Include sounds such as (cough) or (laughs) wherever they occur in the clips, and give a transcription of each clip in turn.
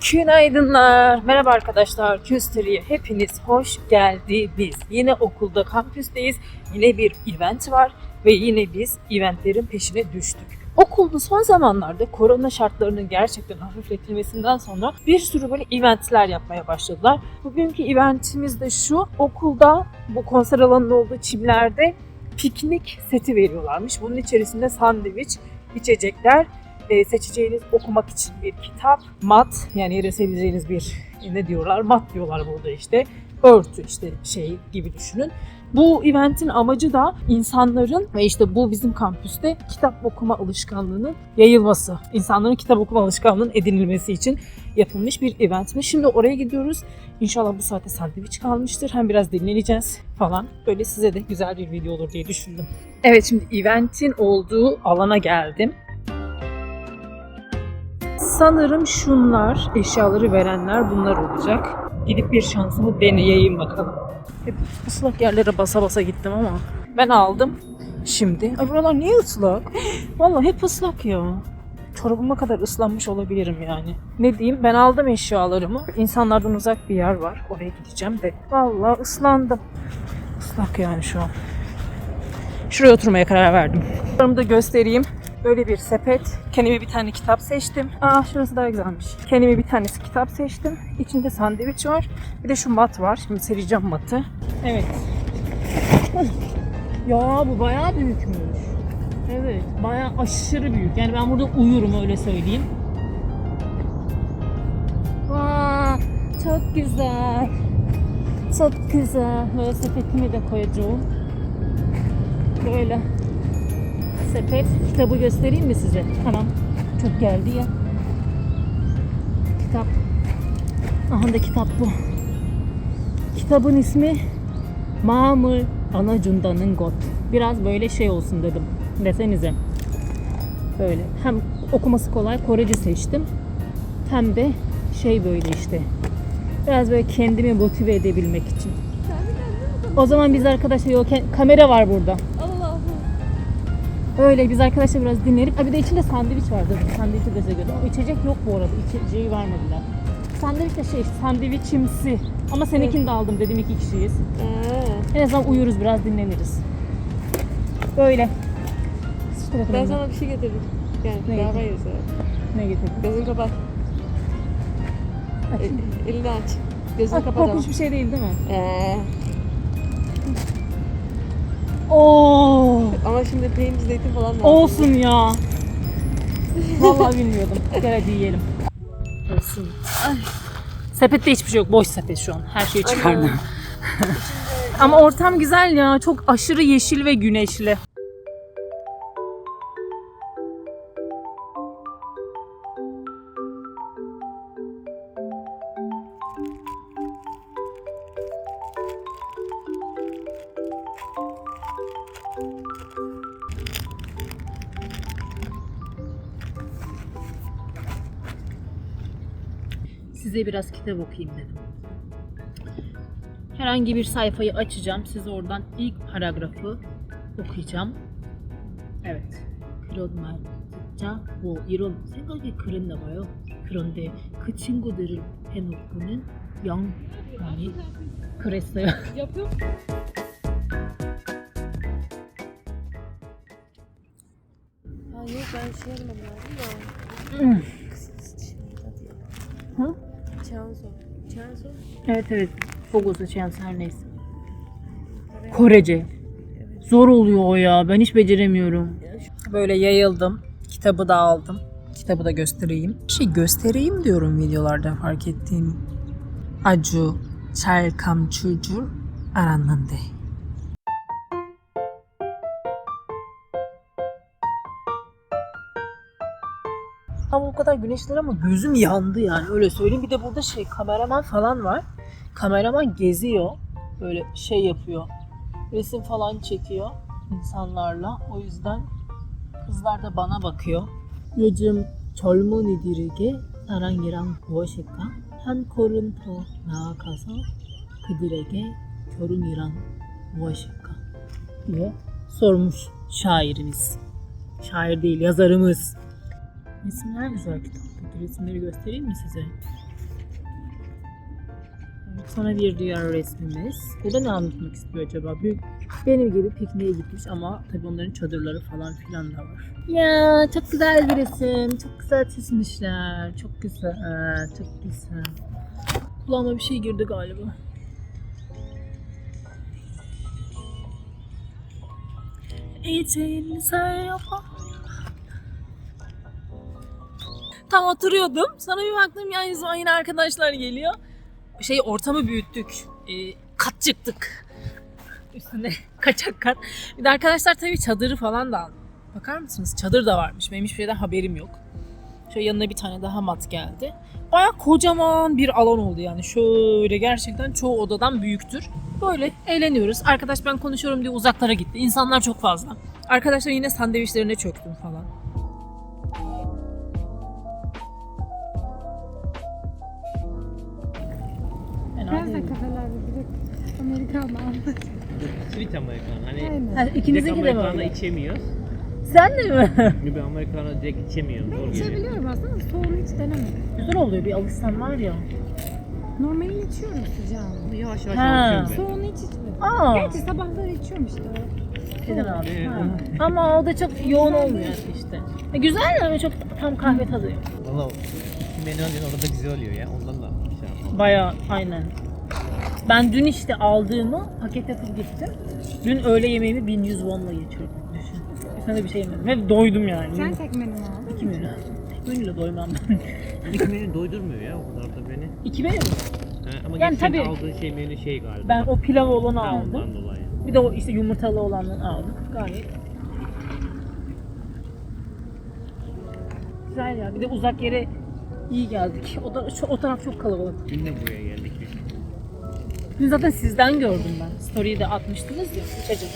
Günaydınlar. Merhaba arkadaşlar. Küsteri'ye hepiniz hoş geldiniz. Yine okulda kampüsteyiz. Yine bir event var ve yine biz eventlerin peşine düştük. Okulda son zamanlarda korona şartlarının gerçekten hafifletilmesinden sonra bir sürü böyle eventler yapmaya başladılar. Bugünkü eventimiz de şu. Okulda bu konser alanının olduğu çimlerde piknik seti veriyorlarmış. Bunun içerisinde sandviç, içecekler, e, seçeceğiniz okumak için bir kitap, mat yani yere sebileceğiniz bir ne diyorlar mat diyorlar burada işte örtü işte şey gibi düşünün. Bu eventin amacı da insanların ve işte bu bizim kampüste kitap okuma alışkanlığının yayılması, insanların kitap okuma alışkanlığının edinilmesi için yapılmış bir eventmiş. Şimdi oraya gidiyoruz. İnşallah bu saate sandviç kalmıştır. Hem biraz dinleneceğiz falan. Böyle size de güzel bir video olur diye düşündüm. Evet şimdi eventin olduğu alana geldim. Sanırım şunlar, eşyaları verenler bunlar olacak. Gidip bir şansımı deneyeyim bakalım. Hep ıslak yerlere basa basa gittim ama ben aldım. Şimdi, ay buralar niye ıslak? (gasps) Vallahi hep ıslak ya. Çorabıma kadar ıslanmış olabilirim yani. Ne diyeyim ben aldım eşyalarımı. İnsanlardan uzak bir yer var. Oraya gideceğim de. Vallahi ıslandım. Islak yani şu an. Şuraya oturmaya karar verdim. Bunları da göstereyim. Böyle bir sepet. Kendime bir tane kitap seçtim. Aa şurası daha güzelmiş. Kendime bir tanesi kitap seçtim. İçinde sandviç var. Bir de şu mat var. Şimdi sereceğim matı. Evet. ya bu bayağı büyükmüş. Evet. Bayağı aşırı büyük. Yani ben burada uyurum öyle söyleyeyim. Aa, çok güzel. Çok güzel. Böyle sepetimi de koyacağım. Böyle sepet. Kitabı göstereyim mi size? Tamam. Çok geldi ya. Kitap. Aha da kitap bu. Kitabın ismi Mamır Anacunda'nın Got. Biraz böyle şey olsun dedim. Desenize. Böyle. Hem okuması kolay Korece seçtim. Hem de şey böyle işte. Biraz böyle kendimi motive edebilmek için. O zaman biz arkadaşlar yok kamera var burada. Allah'ım. Öyle biz arkadaşlar biraz dinleyelim. Ha bir de içinde sandviç var dedim. Sandviçi de size göre. O içecek yok bu arada. İçeceği vermediler. Sandviç de şey sandviçimsi. Ama seninkini de aldım dedim iki kişiyiz. Ee, En azından uyuruz biraz dinleniriz. Böyle. Bakalım. ben sana bir şey getirdim. Gel, Ne beraber yeriz. Ne getirdin? Gözünü kapat. Açayım. El, elini aç. Gözünü Ha, kapat ama. korkunç bir şey değil değil mi? Ee, Oo. ama şimdi peynir, zeytin falan lazım. Olsun ya. Vallahi bilmiyordum. Gel hadi yiyelim. Olsun. Sepette hiçbir şey yok. Boş sepet şu an. Her şeyi çıkardım. (laughs) Ama ortam güzel ya. Çok aşırı yeşil ve güneşli. Size biraz kitap okuyayım dedim. Herhangi bir sayfayı açacağım. Size oradan ilk paragrafı okuyacağım. Evet. 그런 말 듣자 뭐 이런 생각이 그랬나 봐요. 그런데 그 친구들을 해놓고는 영 아니 그랬어요. Yapıyor Ha yok ben şey yapmam lazım da. Hı? Chanso. Evet evet. Fogosu Chanso her neyse. Korece. Zor oluyor o ya. Ben hiç beceremiyorum. Böyle yayıldım. Kitabı da aldım. Kitabı da göstereyim. Bir şey göstereyim diyorum videolarda fark ettiğim. Acu, çelkam çucur, aranlandı. 줄 알았는데. Ama o kadar güneşler ama gözüm yandı yani öyle söyleyeyim. Bir de burada şey kameraman falan var. Kameraman geziyor. Böyle şey yapıyor. Resim falan çekiyor insanlarla. O yüzden kızlar da bana bakıyor. 요즘 젊은이들에게 사랑이란 무엇일까? 한 걸음 더 나아가서 그들에게 결혼이란 무엇일까? diye sormuş şairimiz. Şair değil, yazarımız. Resimler güzel kitaptaki. Resimleri göstereyim mi size? Sana bir diğer resmimiz. Burada ne anlatmak istiyor acaba? Bir, benim gibi pikniğe gitmiş ama tabii onların çadırları falan filan da var. Ya çok güzel bir resim. Çok güzel çizmişler. Çok güzel. Çok güzel. Kulağıma bir şey girdi galiba. İçin sayfa. Tam oturuyordum. Sana bir baktım yan yüzüme yine arkadaşlar geliyor. Şey ortamı büyüttük. Ee, kat çıktık. Üstüne (laughs) kaçak kat. Bir de arkadaşlar tabii çadırı falan da aldı. Bakar mısınız? Çadır da varmış. Benim hiçbir şeyden haberim yok. Şöyle yanına bir tane daha mat geldi. Baya kocaman bir alan oldu yani. Şöyle gerçekten çoğu odadan büyüktür. Böyle eğleniyoruz. Arkadaş ben konuşuyorum diye uzaklara gitti. İnsanlar çok fazla. Arkadaşlar yine sandviçlerine çöktüm falan. Biraz da kafelerde direkt Amerikanlı aldık. Sweet Amerikan. Hani Aynen. Direkt ikimizinki de mi Amerikanı öyle? içemiyoruz. Sen de mi? Bir Amerikanı direkt içemiyorum. Zor Ben geliyor. içebiliyorum aslında soğuğunu hiç denemedim. Güzel oluyor bir alışsan var ya. Normalini içiyorum sıcağını. Yavaş yavaş Ha. alışıyorum ben. Soğuğunu hiç içmedim. Aa. Gerçi sabahları içiyorum işte. Neden abi? Ha. Ama o da çok yoğun olmuyor işte. E, güzel ama çok tam kahve tadı. yok. Valla iki menü alıyorsun orada güzel oluyor ya. Ondan da. Baya aynen. Ben dün işte aldığımı paket yapıp gittim. Dün öğle yemeğimi 1100 wonla geçirdim. Düşün. De bir şey yemedim. Ve doydum yani. Sen tek menü mü aldın? İki menü. Tek menüyle doymam ben. (laughs) İlk menü doydurmuyor ya o kadar da beni. İki menü mü? Ha, ama Yani geçen tabii- aldığın şey menü şey galiba. Ben o pilav olanı Ha, aldım. ondan dolayı. Bir de o işte yumurtalı olandan aldım. Gayet. Güzel ya. Bir de uzak yere iyi geldik. O da şu, o taraf çok kalabalık. Dün de buraya geldik biz. Dün zaten sizden gördüm ben. Story'yi de atmıştınız ya. Uçacak.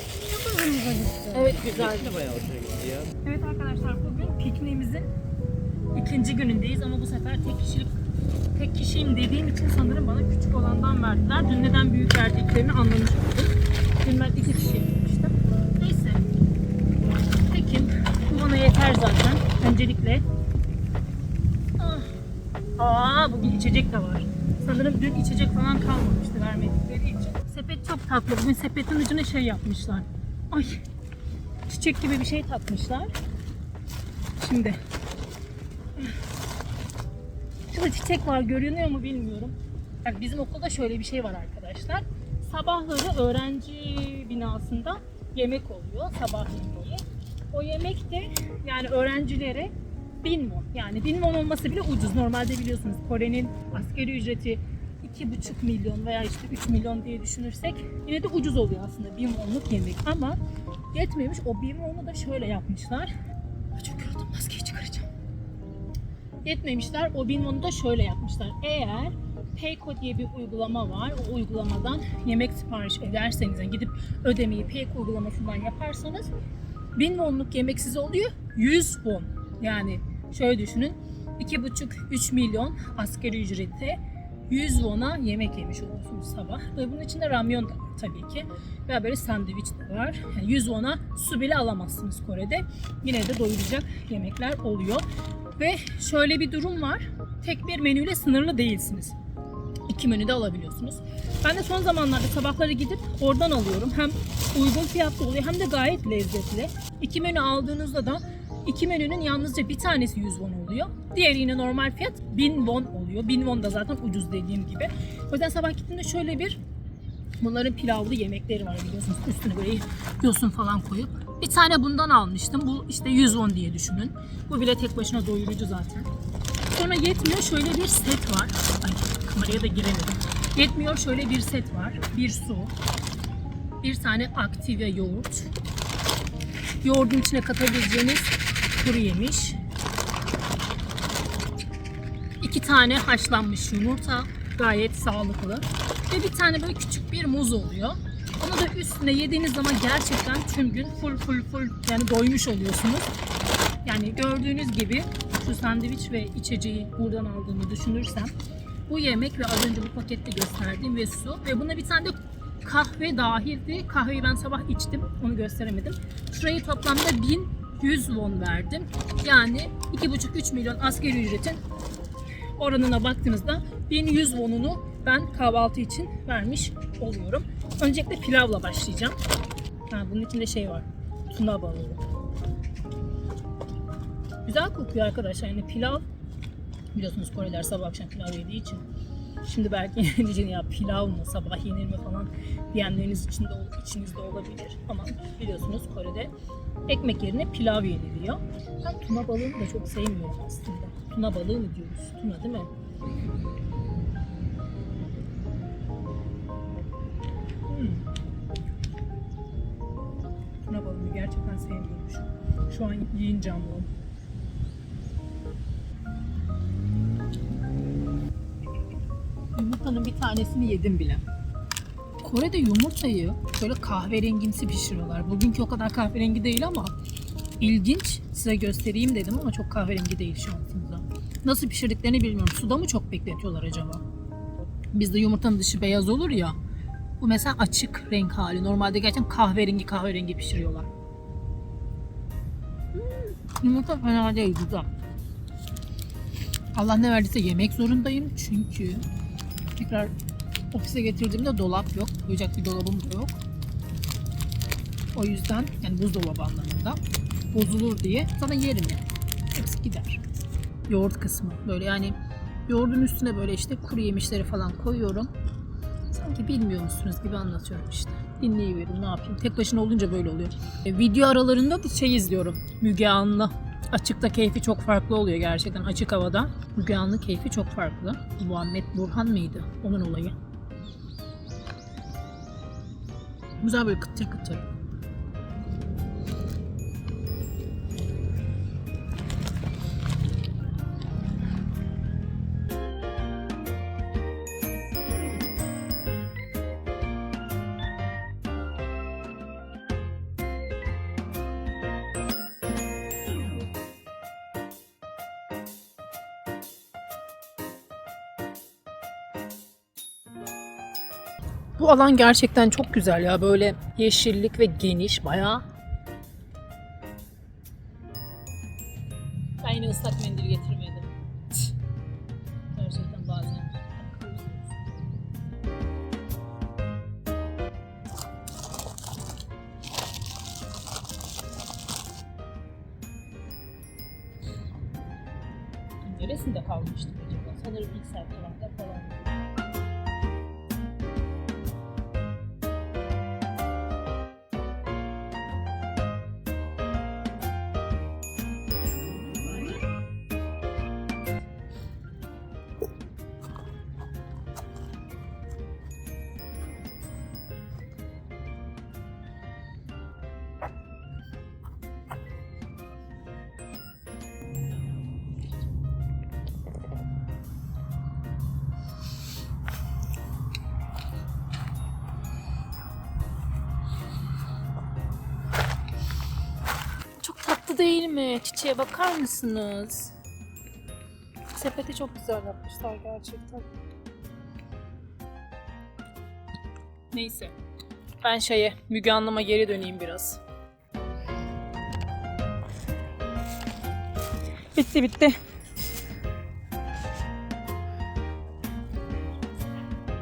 Evet güzel. Biz de bayağı hoşuna gitti ya. Evet arkadaşlar bugün pikniğimizin ikinci günündeyiz ama bu sefer tek kişilik tek kişiyim dediğim için sanırım bana küçük olandan verdiler. Dün neden büyük verdiklerini anlamış oldum. Dün ben iki kişi yapmıştım. Neyse. Tekim. Bu bana yeter zaten. Öncelikle. Aa bugün içecek de var. Sanırım dün içecek falan kalmamıştı vermedikleri için. Sepet çok tatlı. Bugün sepetin ucuna şey yapmışlar. Ay çiçek gibi bir şey takmışlar. Şimdi şurada çiçek var görünüyor mu bilmiyorum. Yani bizim okulda şöyle bir şey var arkadaşlar. Sabahları öğrenci binasında yemek oluyor sabah yemeği. O yemek de yani öğrencilere 1000 won. Yani 1000 won olması bile ucuz. Normalde biliyorsunuz Kore'nin askeri ücreti 2,5 milyon veya işte 3 milyon diye düşünürsek yine de ucuz oluyor aslında 1000 wonluk yemek. Ama yetmemiş. O 1000 won'u da şöyle yapmışlar. Çok yoruldum maskeyi çıkaracağım. Yetmemişler. O 1000 won'u da şöyle yapmışlar. Eğer Payco diye bir uygulama var. O uygulamadan yemek sipariş ederseniz yani gidip ödemeyi Payco uygulamasından yaparsanız 1000 wonluk yemek size oluyor. 100 won. Yani şöyle düşünün. 2,5-3 milyon askeri ücrete 100 won'a yemek yemiş oluyorsunuz sabah. Ve bunun içinde ramyon da var tabii ki. Ve böyle sandviç de var. Yani 100 won'a su bile alamazsınız Kore'de. Yine de doyuracak yemekler oluyor. Ve şöyle bir durum var. Tek bir menüyle sınırlı değilsiniz. İki menü de alabiliyorsunuz. Ben de son zamanlarda sabahları gidip oradan alıyorum. Hem uygun fiyatlı oluyor hem de gayet lezzetli. İki menü aldığınızda da iki menünün yalnızca bir tanesi 100 won oluyor. Diğeri yine normal fiyat 1000 won oluyor. 1000 won da zaten ucuz dediğim gibi. O yüzden sabah gittiğimde şöyle bir Bunların pilavlı yemekleri var biliyorsunuz. Üstüne böyle yosun falan koyup. Bir tane bundan almıştım. Bu işte 100 won diye düşünün. Bu bile tek başına doyurucu zaten. Sonra yetmiyor şöyle bir set var. Ay kameraya da giremedim. Yetmiyor şöyle bir set var. Bir su. Bir tane aktive yoğurt. Yoğurdun içine katabileceğiniz kuru yemiş. İki tane haşlanmış yumurta. Gayet sağlıklı. Ve bir tane böyle küçük bir muz oluyor. Onu da üstüne yediğiniz zaman gerçekten tüm gün full full full yani doymuş oluyorsunuz. Yani gördüğünüz gibi şu sandviç ve içeceği buradan aldığımı düşünürsem bu yemek ve az önce bu pakette gösterdiğim ve su ve buna bir tane de kahve dahildi. Kahveyi ben sabah içtim. Onu gösteremedim. Şurayı toplamda 1100 won verdim. Yani 2,5-3 milyon askeri ücretin oranına baktığınızda 1100 wonunu ben kahvaltı için vermiş oluyorum. Öncelikle pilavla başlayacağım. Ha, bunun içinde şey var. Tuna balığı. Güzel kokuyor arkadaşlar. Yani pilav biliyorsunuz Koreliler sabah akşam pilav yediği için. Şimdi belki (laughs) diyeceğim ya pilav mı sabah yenir mi falan diyenleriniz içinde, içinizde olabilir. Ama biliyorsunuz Kore'de ekmek yerine pilav yeniliyor. Ben tuna balığını da çok sevmiyorum aslında. Tuna balığı mı diyoruz? Tuna değil mi? Hmm. Tuna balığını gerçekten sevmiyorum şu, şu an yiyince anladım. Yumurtanın bir tanesini yedim bile. Kore'de yumurtayı böyle kahverengimsi pişiriyorlar. Bugünkü o kadar kahverengi değil ama ilginç. Size göstereyim dedim ama çok kahverengi değil şansımıza. Nasıl pişirdiklerini bilmiyorum. Suda mı çok bekletiyorlar acaba? Bizde yumurtanın dışı beyaz olur ya. Bu mesela açık renk hali. Normalde gerçekten kahverengi kahverengi pişiriyorlar. Hmm, yumurta fena değil güzel. Allah ne verdiyse yemek zorundayım çünkü tekrar ofise getirdiğimde dolap yok. Koyacak bir dolabım da yok. O yüzden yani buzdolabı anlamında bozulur diye sana yerim yani. Hepsi gider. Yoğurt kısmı böyle yani yoğurdun üstüne böyle işte kuru yemişleri falan koyuyorum. Sanki bilmiyor musunuz gibi anlatıyorum işte. Dinleyiverin ne yapayım. Tek başına olunca böyle oluyor. E, video aralarında da şey izliyorum. Müge Anlı. Açıkta keyfi çok farklı oluyor gerçekten açık havada. Müge keyfi çok farklı. Muhammed Burhan mıydı? Onun olayı. Güzel böyle kıtır kıtır. Bu alan gerçekten çok güzel ya. Böyle yeşillik ve geniş bayağı. Ben yine ıslak mendil getirmedim. Gerçekten bazen. Neresinde kalmıştık acaba? Sanırım ilk sert tatlı değil mi? Çiçeğe bakar mısınız? Sepeti çok güzel yapmışlar gerçekten. Neyse. Ben şeye, Müge Anlam'a geri döneyim biraz. Bitti bitti.